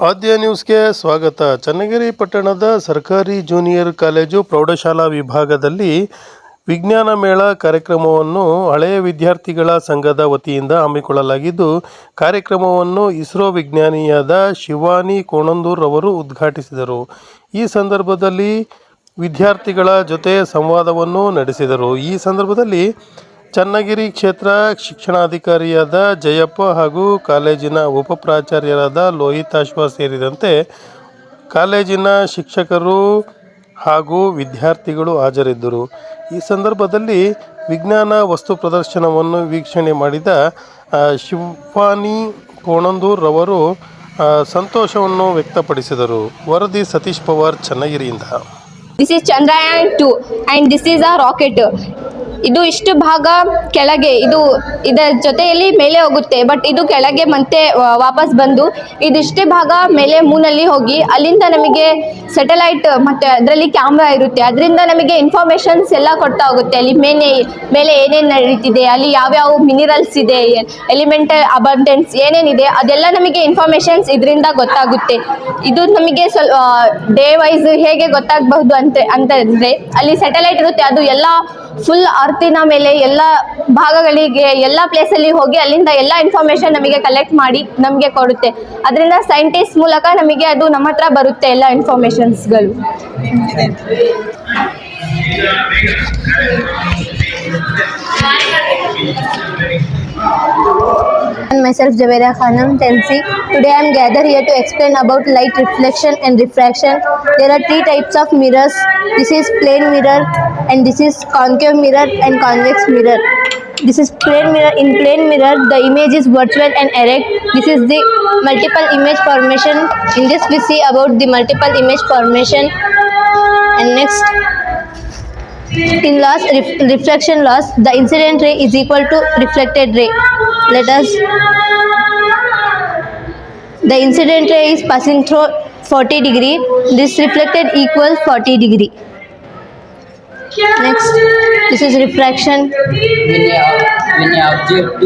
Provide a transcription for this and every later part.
ಆದ್ಯ ನ್ಯೂಸ್ಗೆ ಸ್ವಾಗತ. ಚನ್ನಗಿರಿ ಪಟ್ಟಣದ ಸರ್ಕಾರಿ ಜೂನಿಯರ್ ಕಾಲೇಜು ಪ್ರೌಢಶಾಲಾ ವಿಭಾಗದಲ್ಲಿ ವಿಜ್ಞಾನ ಮೇಳ ಕಾರ್ಯಕ್ರಮವನ್ನು ಹಳೆಯ ವಿದ್ಯಾರ್ಥಿಗಳ ಸಂಘದ ವತಿಯಿಂದ ಹಮ್ಮಿಕೊಳ್ಳಲಾಗಿದ್ದು, ಕಾರ್ಯಕ್ರಮವನ್ನು ಇಸ್ರೋ ವಿಜ್ಞಾನಿಯಾದ ಶಿವಾನಿ ಕೋಣಂದೂರ್ ಅವರು ಉದ್ಘಾಟಿಸಿದರು. ಈ ಸಂದರ್ಭದಲ್ಲಿ ವಿದ್ಯಾರ್ಥಿಗಳ ಜೊತೆ ಸಂವಾದವನ್ನು ನಡೆಸಿದರು. ಈ ಸಂದರ್ಭದಲ್ಲಿ ಚನ್ನಗಿರಿ ಕ್ಷೇತ್ರ ಶಿಕ್ಷಣಾಧಿಕಾರಿಯಾದ ಜಯಪ್ಪ ಹಾಗೂ ಕಾಲೇಜಿನ ಉಪಪ್ರಾಚಾರ್ಯರಾದ ಲೋಹಿತಾಶ್ವ ಸೇರಿದಂತೆ ಕಾಲೇಜಿನ ಶಿಕ್ಷಕರು ಹಾಗೂ ವಿದ್ಯಾರ್ಥಿಗಳು ಹಾಜರಿದ್ದರು. ಈ ಸಂದರ್ಭದಲ್ಲಿ ವಿಜ್ಞಾನ ವಸ್ತು ಪ್ರದರ್ಶನವನ್ನು ವೀಕ್ಷಣೆ ಮಾಡಿದ ಶಿವಾನಿ ಕೋಣಂದೂರ್ ರವರು ಸಂತೋಷವನ್ನು ವ್ಯಕ್ತಪಡಿಸಿದರು. ವರದಿ Satish Pawar, ಚನ್ನಗಿರಿಯಿಂದ. This is Chandrayaan two and this is a rocket ಇದು ಇಷ್ಟು ಭಾಗ ಕೆಳಗೆ, ಇದು ಇದರ ಜೊತೆಯಲ್ಲಿ ಮೇಲೆ ಹೋಗುತ್ತೆ ಬಟ್ ಇದು ಕೆಳಗೆ ಮತ್ತೆ ವಾಪಸ್ ಬಂದು, ಇದಿಷ್ಟೇ ಭಾಗ ಮೇಲೆ ಮೂನಲ್ಲಿ ಹೋಗಿ, ಅಲ್ಲಿಂದ ನಮಗೆ ಸೆಟಲೈಟ್ ಮತ್ತೆ ಅದರಲ್ಲಿ ಕ್ಯಾಮ್ರಾ ಇರುತ್ತೆ, ಅದರಿಂದ ನಮಗೆ ಇನ್ಫಾರ್ಮೇಶನ್ಸ್ ಎಲ್ಲ ಕೊಡ್ತಾ ಹೋಗುತ್ತೆ ಅಲ್ಲಿ ಮೇಲೆ ಮೇಲೆ ಏನೇನು ನಡೀತಿದೆ, ಅಲ್ಲಿ ಯಾವ್ಯಾವ ಮಿನಿರಲ್ಸ್ ಇದೆ ಎಲಿಮೆಂಟಲ್ ಅಬಂಡೆನ್ಸ್ ಏನೇನಿದೆ, ಅದೆಲ್ಲ ನಮಗೆ ಇನ್ಫಾರ್ಮೇಶನ್ಸ್ ಇದರಿಂದ ಗೊತ್ತಾಗುತ್ತೆ. ಇದು ನಮಗೆ ಸ್ವಲ್ಪ ಡೇ ವೈಸ್ ಹೇಗೆ ಗೊತ್ತಾಗಬಹುದು ಅಂತ, ಅಂತಂದರೆ, ಅಲ್ಲಿ ಸೆಟಲೈಟ್ ಇರುತ್ತೆ, ಅದು ಎಲ್ಲ ಫುಲ್ ಅರ್ತಿನ ಮೇಲೆ ಎಲ್ಲ ಭಾಗಗಳಿಗೆ, ಎಲ್ಲ ಪ್ಲೇಸಲ್ಲಿ ಹೋಗಿ ಅಲ್ಲಿಂದ ಎಲ್ಲ ಇನ್ಫಾರ್ಮೇಷನ್ ನಮಗೆ ಕಲೆಕ್ಟ್ ಮಾಡಿ ನಮಗೆ ಕೊಡುತ್ತೆ. ಅದರಿಂದ ಸೈಂಟಿಸ್ಟ್ ಮೂಲಕ ನಮಗೆ ಅದು ನಮ್ಮ ಹತ್ರ ಬರುತ್ತೆ ಎಲ್ಲ ಇನ್ಫಾರ್ಮೇಷನ್ಸ್ಗಳು And myself Javeria Khanam, 10C. Today I am gathered here to explain about light reflection and refraction. There are three types of mirrors. This is plane mirror and this is concave mirror and convex mirror. This is plane mirror. In plane mirror, the image is virtual and erect. This is the multiple image formation. In this we see about the multiple image formation. And next, in loss ref- refraction loss the incident ray is equal to reflected ray let us the incident ray is passing through 40 degree. This reflected equals 40 degree. Next this is refraction. Object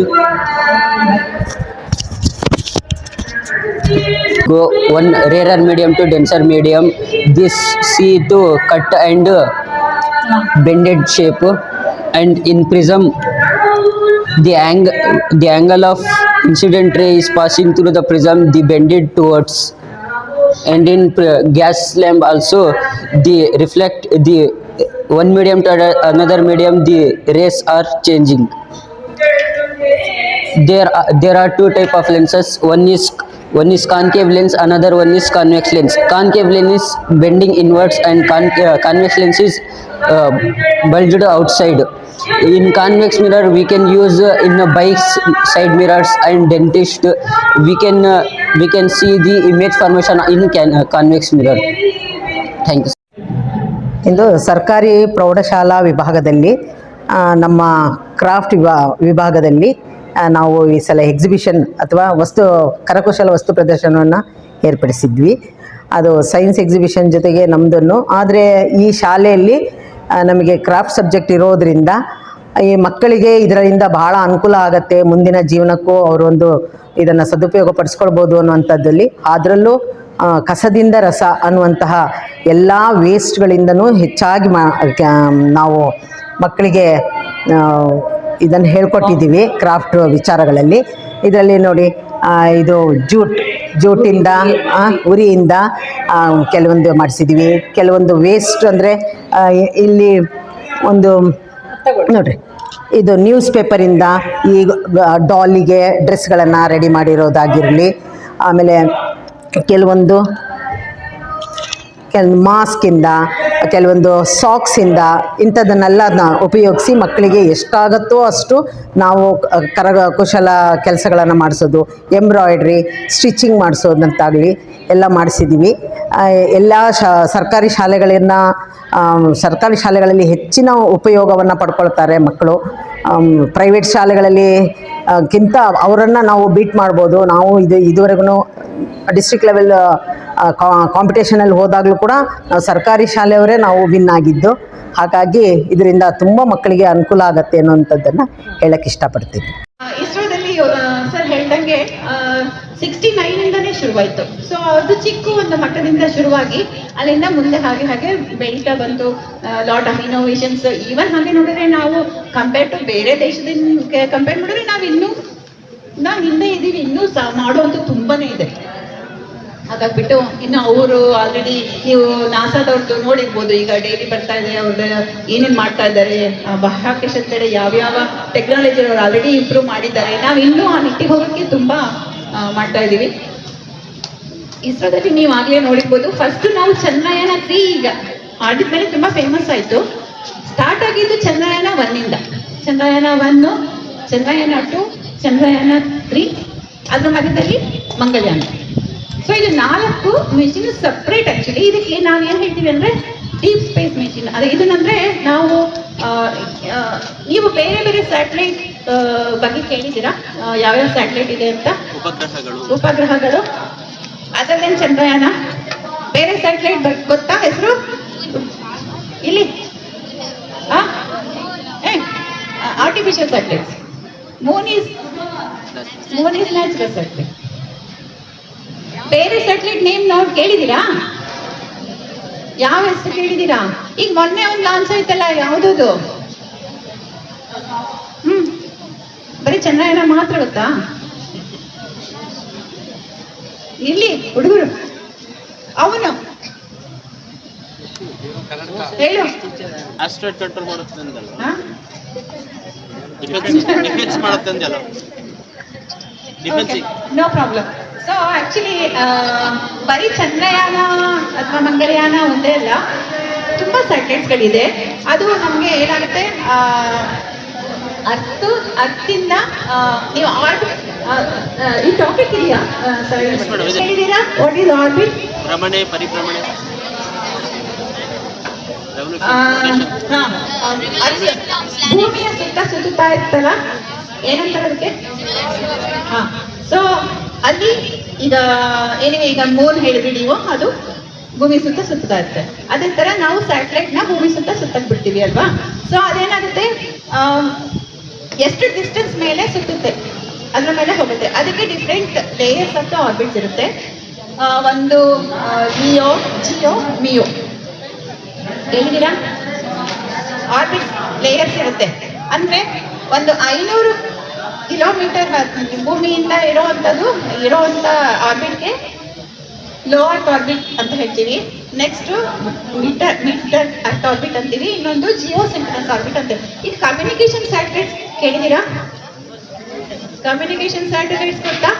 go one rarer medium to denser medium. This C to cut and bended shape and in prism the angle the angle of incident ray is passing through the prism the bended towards and in gas lamp also the reflect the one medium to another medium the rays are changing. There are, there are two type of lenses. One is one is concave lens another one is convex lens concave lens is bending inwards and con- uh, convex lens is uh, bulged outside in convex mirror we can use uh, in uh, bikes side mirrors and dentist uh, we can uh, we can see the image formation in can, uh, convex mirror thank you ಇಂದು ಸರ್ಕಾರಿ ಪ್ರೌಢಶಾಲಾ ವಿಭಾಗದಲ್ಲಿ ಆ, ನಮ್ಮ craft ವಿಭಾ ವಿಭಾಗದಲ್ಲಿ ಆ, ನಾವು ಈ ಸಲ ಎಕ್ಸಿಬಿಷನ್ ಅಥವಾ ವಸ್ತು, ಕರಕುಶಲ ವಸ್ತು ಪ್ರದರ್ಶನವನ್ನು ಏರ್ಪಡಿಸಿದ್ವಿ. ಅದು ಸೈನ್ಸ್ ಎಕ್ಸಿಬಿಷನ್ ಜೊತೆಗೆ ನಮ್ಮದನ್ನು ಆದರೆ ಈ ಶಾಲೆಯಲ್ಲಿ ನಮಗೆ ಕ್ರಾಫ್ಟ್ ಸಬ್ಜೆಕ್ಟ್ ಇರೋದರಿಂದ, ಈ ಮಕ್ಕಳಿಗೆ ಇದರಿಂದ ಬಹಳ ಅನುಕೂಲ ಆಗುತ್ತೆ. ಮುಂದಿನ ಜೀವನಕ್ಕೂ ಅವರೊಂದು ಇದನ್ನು ಸದುಪಯೋಗ ಪಡಿಸ್ಕೊಳ್ಬೋದು ಅನ್ನುವಂಥದ್ದಲ್ಲಿ ಅದರಲ್ಲೂ ಕಸದಿಂದ ರಸ ಅನ್ನುವಂತಹ ಎಲ್ಲ ವೇಸ್ಟ್ಗಳಿಂದನೂ ಹೆಚ್ಚಾಗಿ ಮಾ ನಾವು ಮಕ್ಕಳಿಗೆ ಇದನ್ನು ಹೇಳ್ಕೊಟ್ಟಿದ್ದೀವಿ ಕ್ರಾಫ್ಟ್ ವಿಚಾರಗಳಲ್ಲಿ. ಇದರಲ್ಲಿ ನೋಡಿ ಇದು ಜೂಟ್, ಜೂಟಿಂದ ಉರಿಯಿಂದ ಕೆಲವೊಂದು ಮಾಡಿಸಿದ್ದೀವಿ. ಕೆಲವೊಂದು ವೇಸ್ಟ್ ಅಂದರೆ ಇಲ್ಲಿ ಒಂದು ನೋಡಿರಿ, ಇದು ನ್ಯೂಸ್ ಪೇಪರಿಂದ ಈ ಡಾಲಿಗೆ ಡ್ರೆಸ್ಗಳನ್ನು ರೆಡಿ ಮಾಡಿರೋದಾಗಿರಲಿ. ಆಮೇಲೆ ಕೆಲವೊಂದು, ಕೆಲ ಮಾಸ್ಕಿಂದ ಕೆಲವೊಂದು ಸಾಕ್ಸಿಂದ ಇಂಥದನ್ನೆಲ್ಲ ಉಪಯೋಗಿಸಿ ಮಕ್ಕಳಿಗೆ ಎಷ್ಟಾಗತ್ತೋ ಅಷ್ಟು ನಾವು ಕರಗ ಕುಶಲ ಕೆಲಸಗಳನ್ನು ಮಾಡಿಸೋದು. ಎಂಬ್ರಾಯ್ಡ್ರಿ, ಸ್ಟಿಚಿಂಗ್ ಮಾಡಿಸೋದಂತಾಗಲಿ ಎಲ್ಲ ಮಾಡಿಸಿದ್ದೀವಿ ಎಲ್ಲ ಶಾ, ಸರ್ಕಾರಿ ಶಾಲೆಗಳನ್ನು ಸರ್ಕಾರಿ ಶಾಲೆಗಳಲ್ಲಿ ಹೆಚ್ಚಿನ ಉಪಯೋಗವನ್ನು ಪಡ್ಕೊಳ್ತಾರೆ ಮಕ್ಕಳು. ಪ್ರೈವೇಟ್ ಶಾಲೆಗಳಲ್ಲಿ ಗಿಂತ ಅವರನ್ನು ನಾವು ಬೀಟ್ ಮಾಡ್ಬೋದು. ನಾವು ಇದು ಇದುವರೆಗೂ ಡಿಸ್ಟ್ರಿಕ್ಟ್ ಲೆವೆಲ್ ಕಾಂಪಿಟೇಷನಲ್ಲಿ ಹೋದಾಗಲೂ ಕೂಡ ಸರ್ಕಾರಿ ಶಾಲೆಯವರೇ ನಾವು ವಿನ್ ಆಗಿದ್ದು. ಹಾಗಾಗಿ ಇದರಿಂದ ತುಂಬ ಮಕ್ಕಳಿಗೆ ಅನುಕೂಲ ಆಗುತ್ತೆ ಅನ್ನೋಂಥದ್ದನ್ನು ಹೇಳಕ್ಕೆ ಇಷ್ಟಪಡ್ತೀನಿ. ಇಸ್ರೋದಲ್ಲಿ ಸರ್ ಹೇಳ್ದಂಗೆ ಸಿಕ್ಸ್ಟಿ ನೈನಿಂದನೇ ಶುರುವಾಯಿತು. ಸೊ ಅದು ಚಿಕ್ಕ ಒಂದು ಮಟ್ಟದಿಂದ ಶುರುವಾಗಿ, ಅಲ್ಲಿಂದ ಮುಂದೆ ಹಾಗೆ ಹಾಗೆ ಬೆಳೀತಾ ಬಂತು. ಲಾಟ್ ಆಫ್ ಇನೋವೇಷನ್ಸ್ ಈವನ್ ಹಾಗೆ ನೋಡಿದ್ರೆ ನಾವು ಕಂಪೇರ್ ಟು ಬೇರೆ ದೇಶದಿಂದ ಕಂಪೇರ್ ಮಾಡಿದ್ರೆ ನಾವು ಇನ್ನೂ ನಾವು ಹಿಂದೆ ಇದ್ದೀವಿ ಇನ್ನೂ ಸಹ ಮಾಡುವಂಥ ತುಂಬಾನೇ ಇದೆ. ಹಾಗಾಗ್ಬಿಟ್ಟು ಇನ್ನು ಅವರು ಆಲ್ರೆಡಿ ನೀವು ನಾಸಾದವ್ರದ್ದು ನೋಡಿರ್ಬೋದು, ಈಗ ಡೈಲಿ ಬರ್ತಾ ಇದೆ ಅವ್ರದ್ದು ಏನೇನು ಮಾಡ್ತಾ ಇದ್ದಾರೆ. ಆ ಯಾವ ಯಾವ್ಯಾವ ಟೆಕ್ನಾಲಜಿ ಅವ್ರು ಆಲ್ರೆಡಿ ಇಂಪ್ರೂವ್ ಮಾಡಿದ್ದಾರೆ. ನಾವು ಇನ್ನೂ ಆ ನಿಟ್ಟಿಗೆ ಹೋಗೋಕ್ಕೆ ತುಂಬಾ ಮಾಡ್ತಾ ಇದ್ದೀವಿ ಇಸ್ರೋದಲ್ಲಿ ನೀವು ಆಗಲೇ ನೋಡಿರ್ಬೋದು ಫಸ್ಟ್ ನಾವು ಚಂದ್ರಯಾನ ತ್ರೀ ಈಗ ಆಡಿದ್ಮೇಲೆ ತುಂಬಾ ಫೇಮಸ್ ಆಯ್ತು. ಸ್ಟಾರ್ಟ್ ಆಗಿದ್ದು ಚಂದ್ರಯಾನ ಒನ್ನಿಂದ ಚಂದ್ರಯಾನ ಒನ್ನು ಚಂದ್ರಯಾನ ಟು ಚಂದ್ರಯಾನ ತ್ರೀ ಅದ್ರ ಮಧ್ಯದಲ್ಲಿ ಮಂಗಳಯಾನ ಸೊ ಇದು ನಾಲ್ಕು ಮೆಷಿನ್ ಸಪ್ರೇಟ್ ಆಕ್ಚುಲಿ ಇದಕ್ಕೆ ನಾವು ಏನು ಹೇಳ್ತೀವಿ ಅಂದ್ರೆ ಡೀಪ್ ಸ್ಪೇಸ್ ಮೆಷಿನ್ ಅದೇ ಇದನ್ನಂದ್ರೆ ನಾವು ನೀವು ಬೇರೆ ಬೇರೆ ಸ್ಯಾಟಲೈಟ್ ಬಗ್ಗೆ ಕೇಳಿದ್ದೀರಾ? ಯಾವ್ಯಾವ ಸ್ಯಾಟಲೈಟ್ ಇದೆ ಅಂತ? ಉಪಗ್ರಹಗಳು. ಉಪಗ್ರಹಗಳು. ಅದರಲ್ಲೇನು ಚಂದ್ರಯಾನ? ಬೇರೆ ಸ್ಯಾಟಲೈಟ್ ಗೊತ್ತಾ ಹೆಸರು? ಇಲ್ಲಿ. Artificial satellite moon is moon is natural satellite ಬೇರೆ ಸ್ಯಾಟಲೈಟ್ ನೇಮ್ ನಾವು ಕೇಳಿದ್ದೀರಾ? ಯಾವ ಹೆಸರು ಕೇಳಿದ್ದೀರಾ? ಈಗ ಮೊನ್ನೆ ಒಂದು ಲಾಂಚ್ ಆಯ್ತಲ್ಲ ಯಾವುದದು? ಹ್ಮ್. ಬರೀ ಚಂದ್ರಯಾನ ಮಾತ್ರ ಗೊತ್ತಾ? ಇಲ್ಲಿ ಹುಡುಗರು. ಅವನು. ಹೇಳು. ಆಸ್ಟ್ರಾಯ್ಡ್ ಕಂಟ್ರೋಲ್ ಮಾಡುತ್ತೆ ಅಂದಲ್ಲ ಹಾ? ಡಿಫೆನ್ಸ್ ಡಿಫೆನ್ಸ್ ಮಾಡುತ್ತೆ ಅಂದಲ್ಲ defence no problem so actually ಬರೀ ಚಂದ್ರಯಾನ ಅಥವಾ ಮಂಗಳಯಾನ ಒಂದೇ ಅಲ್ಲ ತುಂಬ ಸ್ಯಾಟಲೈಟ್ಸ್ಗಳಿದೆ ಅದು ನಮಗೆ ಏನಾಗುತ್ತೆ? ಅರ್ಥ ಅರ್ಥಿಂದ ಆ, ನೀವು ಆರ್ಬಿಟ್ ಈ ಟಾಪಿಕ್ ಇದೆಯಾ. ಹೇಳಿದ್ದೀರಾ? ವಾಟ್ ಈಸ್ ಆರ್ಬಿಟ್ ಭ್ರಮಣೆ ಪರಿಭ್ರಮಣೆ. ಭೂಮಿಯ ಸುತ್ತ ಸುತ್ತಾ ಇರ್ತಲ್ಲ ಏನಂತಾರೆ ಅದಕ್ಕೆ? ಹಾ. ಸೊ ಅಲ್ಲಿ ಈಗ ಏನಿವೆ ಈಗ ಮೂನ್ ಹೇಳಿದ್ರಿ ನೀವು, ಅದು ಭೂಮಿ ಸುತ್ತ ಸುತ್ತಾ ಇರುತ್ತೆ ಅದೇ ತರ ನಾವು ಸ್ಯಾಟಲೈಟ್ನ ಭೂಮಿ ಸುತ್ತ ಸುತ್ತಕ್ ಬಿಡ್ತೀವಿ ಅಲ್ವಾ? ಸೊ ಅದೇನಾಗುತ್ತೆ? ಎಷ್ಟು ಡಿಸ್ಟೆನ್ಸ್ ಮೇಲೆ ಸುತ್ತುತ್ತೆ? ಅದ್ರ ಮೇಲೆ ಹೋಗುತ್ತೆ. ಅದಕ್ಕೆ ಡಿಫ್ರೆಂಟ್ ಲೇಯರ್ಸ್ ಅಂತ ಆರ್ಬಿಟ್ಸ್ ಇರುತ್ತೆ. ಒಂದು ಮಿಯೋ ಜಿಯೋ ಮಿಯೋ ಹೇಳಿದೀರಾ ಆರ್ಬಿಟ್ ಲೇಯರ್ಸ್ ಇರುತ್ತೆ. ಅಂದ್ರೆ, ಒಂದು ಐನೂರು ಕಿಲೋಮೀಟರ್ ಭೂಮಿಯಿಂದ ಇರೋವಂಥದ್ದು ಇರೋವಂಥ ಆರ್ಬಿಟ್ಗೆ ಲೋವರ್ ಆರ್ಬಿಟ್ ಅಂತ ಹೇಳ್ತೀವಿ. Next medium medium earth orbit ಅಂತೀವಿ. ಇನ್ನೊಂದು ಜಿಯೋ ಸೆಂಟ್ರಸ್ ಆರ್ಬಿಟ್ ಅಂತೀವಿ. ಇದು ಕಮ್ಯುನಿಕೇಶನ್ ಸ್ಯಾಟಲೈಟ್ಸ್ ಕೇಳಿದ್ದೀರಾ? ಕಮ್ಯುನಿಕೇಶನ್ ಸ್ಯಾಟಲೈಟ್ಸ್ ಗೊತ್ತಾ?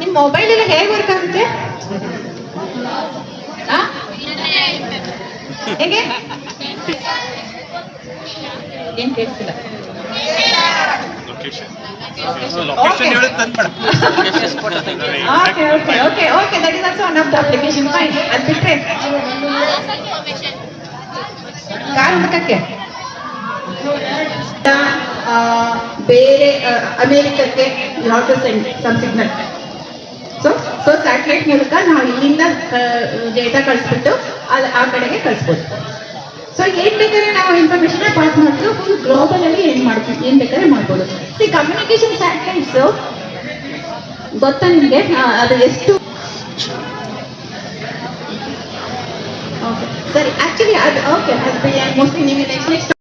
ನಿಮ್ಮ ಮೊಬೈಲ್ ಎಲ್ಲ ಹೇಗೆ ವರ್ಕ್ ಆಗುತ್ತೆ? ಹೇಗೆ? ಏನ್ ಕೇಳಿಸ್ತಿಲ್ಲ okay okay okay okay that is also one of the application fine ಅದು ಬಿಟ್ರೆ ಕಾರ್ ಹುಡುಕಕ್ಕೆ ಆ, ಬೇರೆ ಆ, ಅಮೆರಿಕಕ್ಕೆ not to send some signal so so satellite ಮೂಲಕ ನಾವು ಇಲ್ಲಿಂದ ಡೇಟಾ ಕಳಿಸ್ಬಿಟ್ಟು ಅಲ್ಲಿ ಆ ಕಡೆಗೆ ಕಳಿಸ್ಬೋದು ಸೊ ಏನ್ ಬೇಕಾದ್ರೆ ನಾವು ಇನ್ಫಾರ್ಮೇಶನ್ ಪಾಸ್ ಮಾಡ್ತೀವಿ ಫುಲ್ ಗ್ಲೋಬಲ್ ಅಲ್ಲಿ ಏನ್ ಮಾಡ್ತೀವಿ, ಏನ್ ಬೇಕಾದ್ರೆ ಮಾಡ್ಬೋದು. ಸಿ ಕಮ್ಯುನಿಕೇಶನ್ ಸ್ಯಾಟಲೈಟ್ಸ್ ಗೊತ್ತಾ ನಿಮಗೆ? ಅದು ಎಷ್ಟು. ಸರಿ ಆಕ್ಚುಲಿ ಅದು ಓಕೆ ಮೋಸ್ಟ್ಲಿ ನೀವು ನೆಕ್ಸ್ಟ್ ನೆಕ್ಸ್ಟ್